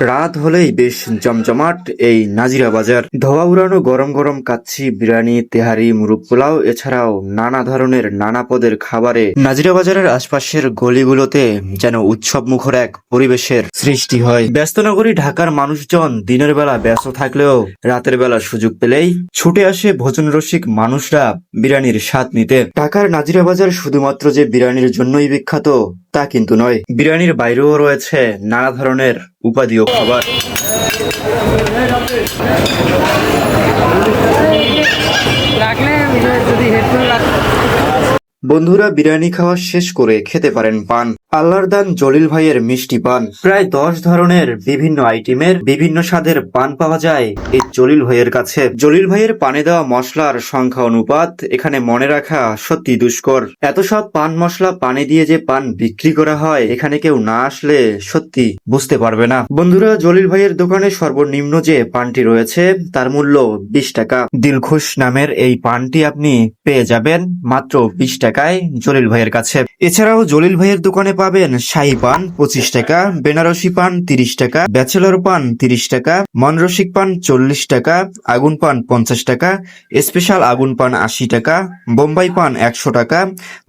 রাত হলেই বেশ জমজমাট এই নাজিরা বাজার। ধোয়া উড়ানো গরম গরম কাচ্ছি বিরিয়ানি, তেহারি, মুরগ পোলাও, এছাড়াও নানা ধরনের নানা পদের খাবারে নাজিরা বাজারের আশপাশের গলিগুলোতে যেন উৎসব মুখর এক পরিবেশের সৃষ্টি হয়। ব্যস্ত নগরী ঢাকার মানুষজন দিনের বেলা ব্যস্ত থাকলেও রাতের বেলা সুযোগ পেলেই ছুটে আসে ভোজন রসিক মানুষরা বিরিয়ানির স্বাদ নিতে। ঢাকার নাজিরা বাজার শুধুমাত্র যে বিরিয়ানির জন্যই বিখ্যাত তা কিন্তু নয়। বিরিয়ানির বাইরেও রয়েছে নানা ধরনের উপাদীয় খাবার। বন্ধুরা বিরিয়ানি খাওয়া শেষ করে খেতে পারেন পান। আল্লাহর দান জলিল ভাইয়ের মিষ্টি পান। প্রায় দশ ধরনের বিভিন্ন আইটেমের বিভিন্ন স্বাদের পান পাওয়া যায় এই জলিল ভাইয়ের কাছে। জলিল ভাইয়ের পানে দেওয়া মশলার সংখ্যা অনুপাত এখানে মনে রাখা সত্যি দুষ্কর। এত সব পান মশলা পানে দিয়ে যে পান বিক্রি করা হয়, এখানে কেউ না আসলে সত্যি বুঝতে পারবে না। বন্ধুরা, জলিল ভাইয়ের দোকানে সর্বনিম্ন যে পানটি রয়েছে, তার মূল্য বিশ টাকা। দিলখুশ নামের এই পানটি আপনি পেয়ে যাবেন মাত্র বিশ টাকায় জলিল ভাইয়ের কাছে। এছাড়াও জলিল ভাইয়ের দোকানে পাবেন শাহী পান পঁচিশ টাকা, বেনারসি পান তিরিশ টাকা, ব্যাচেলর পান তিরিশ টাকা, মনরসিক পান চল্লিশ টাকা, আগুন পান পঞ্চাশ টাকা, স্পেশাল আগুন পান আশি টাকা, বোম্বাই পান একশো টাকা,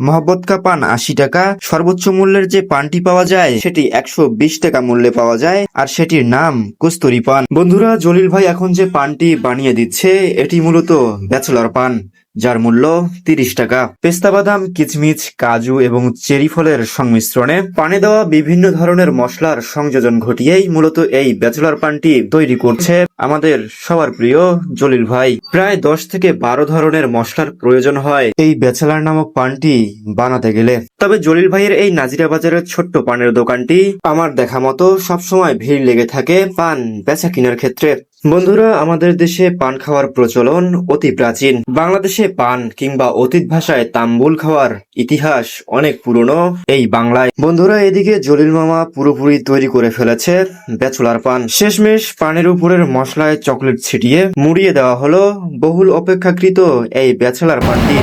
মহব্বতকা পান আশি টাকা, সর্বোচ্চ মূল্যের যে পানটি পাওয়া যায় সেটি একশো বিশ টাকা মূল্যে পাওয়া যায়, আর সেটির নাম কস্তুরি পান। বন্ধুরা, জলিল ভাই এখন যে পানটি বানিয়ে দিচ্ছে, এটি মূলত ব্যাচেলর পান। যার মূল্য তিরিশ টাকা। পেস্তা বাদাম, কিচমিচ, কাজু এবং চেরি ফলের সংমিশ্রণে পানে দেওয়া বিভিন্ন ধরনের মশলার সংযোজন ঘটিয়েই মূলত এই ব্যাচেলর পানটি তৈরি করছে আমাদের সবার প্রিয় জলিল ভাই। প্রায় দশ থেকে বারো ধরনের মশলার প্রয়োজন হয় এই ব্যাচেলার নামক পানটি বানাতে গেলে। তবে জলিল ভাইয়ের এই নাজিরা বাজারের ছোট্ট পানের দোকানটি আমার দেখা মতো সবসময় ভিড় লেগে থাকে পান বেচা কেনার ক্ষেত্রে। বন্ধুরা আমাদের দেশে পান খাওয়ার প্রচলন অতি প্রাচীন। বাংলাদেশে পান কিংবা অতীত ভাষায় তাম্বুল খাওয়ার ইতিহাস অনেক পুরনো এই বাংলায়। বন্ধুরা এদিকে জলিল মামা পুরোপুরি তৈরি করে ফেলেছে ব্যাচুলার পান। শেষমেশ পানের উপরের মশলায় চকলেট ছিটিয়ে মুড়িয়ে দেওয়া হলো বহুল অপেক্ষাকৃত এই ব্যাচেলার পানটি।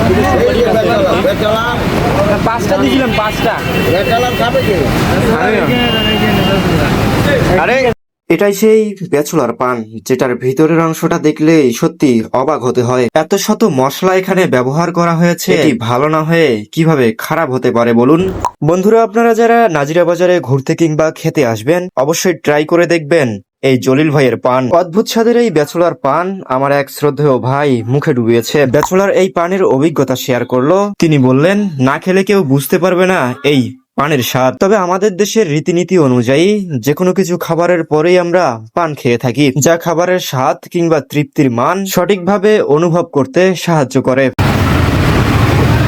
পাঁচটা দিয়েছিলাম পাঁচটা। আরে। এটাই সেই ব্যাচুলার পান, যেটার ভিতরের অংশটা দেখলেই সত্যি অবাক হতে হয়। এত শত মশলা এখানে ব্যবহার করা হয়েছে। এটি ভালো না হয়ে কীভাবে খারাপ হতে পারে বলুন? বন্ধুরা, আপনারা যারা নাজিরা বাজারে ঘুরতে কিংবা খেতে আসবেন, অবশ্যই ট্রাই করে দেখবেন এই জলিল ভাইয়ের পান। অদ্ভুত স্বাদের এই ব্যাচুলার পান আমার এক শ্রদ্ধেয় ভাই মুখে ডুবিয়েছে। ব্যাচুলার এই পানের অভিজ্ঞতা শেয়ার করল। তিনি বললেন, না খেলে কেউ বুঝতে পারবে না এই পানের স্বাদ। তবে আমাদের দেশের রীতিনীতি অনুযায়ী যে কোনো কিছু খাবারের পরেই আমরা পান খেয়ে থাকি, যা খাবারের স্বাদ কিংবা তৃপ্তির মান সঠিকভাবে অনুভব করতে সাহায্য করে।